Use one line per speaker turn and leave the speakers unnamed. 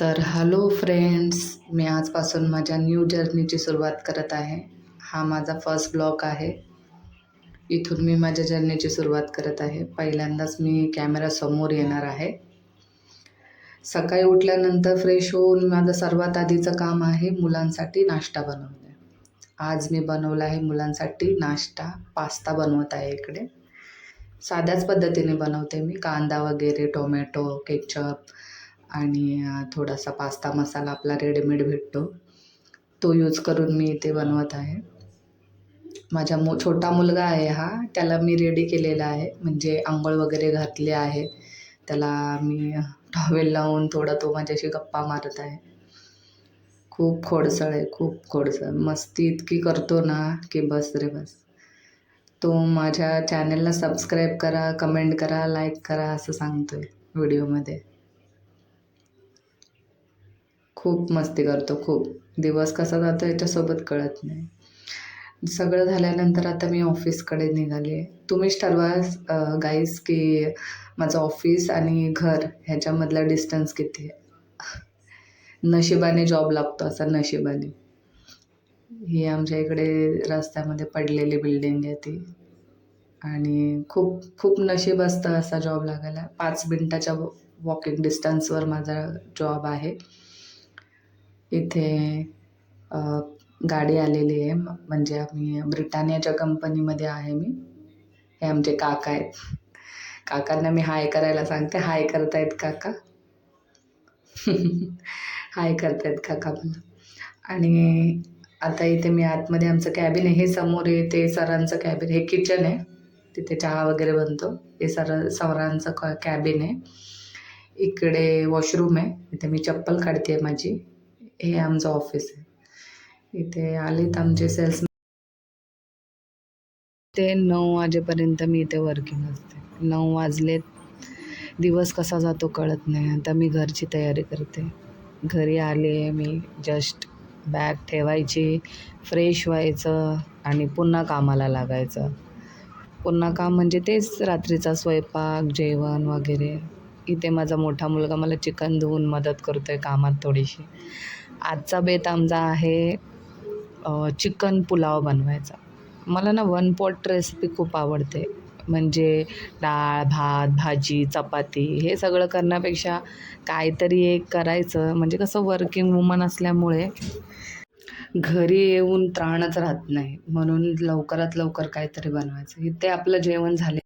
तर hello friends मी आजपासून माझ्या न्यू जर्नीची सुरुवात करत आहे. हा माझा फर्स्ट ब्लॉग आहे. इथून मी माझ्या जर्नीची सुरुवात करत आहे. पहिल्यांदाच मी कॅमेरासमोर येणार आहे. सकाळी उठल्यानंतर फ्रेश होऊन माझं सर्वात आधीचं काम आहे मुलांसाठी नाश्ता बनवणे. आज मी बनवला आहे मुलांसाठी नाश्ता पास्ता बनवत आहे इकडे. साध्याच पद्धतीने बनवते मी. कांदा वगैरे टोमॅटो केचप आणि थोडासा पास्ता मसाला आपला रेडीमेड भेटतो. तो यूज करून मी इथे बनवत आहे. माझ्या मो छोटा मुलगा आहे हा त्याला मी रेडी केलेला आहे. म्हणजे आंघोळ वगैरे घातले आहे. त्याला मी टॉवेल लावून थोडा तो माझ्याशी गप्पा मारत आहे. खूप खोडसळ आहे खूप खोडसळ. मस्ती इतकी करतो ना की बस रे बस. तो माझ्या चॅनलला सबस्क्राईब करा कमेंट करा लाईक करा असं सांगतो आहे व्हिडिओमध्ये खूप मस्ती करतो खूप. दिवस कसा जातो याच्यासोबत कळत नाही. सगळं झाल्यानंतर आता मी ऑफिसकडे निघाली. आहे तुम्हीच ठरवा गाईस की माझं ऑफिस आणि घर ह्याच्यामधला डिस्टन्स किती आहे? नशिबाने जॉब लागतो असा नशिबाने. ही आमच्या इकडे रस्त्यामध्ये पडलेली बिल्डिंग आहे ती. आणि खूप खूप नशीब असतं असा जॉब लागायला. पाच मिनटाच्या वॉकिंग डिस्टन्सवर माझा जॉब आहे. इथे गाडी आलेली आहे. म्हणजे आम्ही ब्रिटानियाच्या कंपनीमध्ये आहे मी हे आमचे काका आहेत. काकांना मी हाय करायला सांगते. हाय करतायत काका. हाय करतायत काका मला आणि आता इथे मी आतमध्ये आमचं कॅबिन आहे. हे समोर आहे ते सरांचं कॅबिन हे किचन आहे. तिथे चहा वगैरे बनतो. हे सर सरांचं क कॅबिन आहे. इकडे वॉशरूम आहे. इथे मी चप्पल काढते आहे माझी. हे आमचं ऑफिस आहे. इथे आलेत आमचे सेल्स ते नऊ वाजेपर्यंत मी इथे वर्किंग असते. नऊ वाजलेत. दिवस कसा जातो कळत नाही. आता मी घरची तयारी करते. घरी आले मी जस्ट बॅग ठेवायची फ्रेश व्हायचं आणि पुन्हा कामाला लागायचं. पुन्हा काम म्हणजे तेच रात्रीचा स्वयंपाक जेवण वगैरे. इथे माझा मोठा मुलगा मला चिकन धुवून मदत करतो आहे कामात थोडीशी. आजचा बेत आमचा आहे चिकन पुलाव बनवायचा. मला ना वन पॉट रेसिपी खूप आवडते. म्हणजे डाळ भात भाजी चपाती हे सगळं करण्यापेक्षा काहीतरी एक करायचं. म्हणजे कसं वर्किंग वुमन असल्यामुळे घरी येऊन त्राणच राहत नाही. म्हणून लवकरात लवकर काहीतरी बनवायचं. इथे आपलं जेवण झाले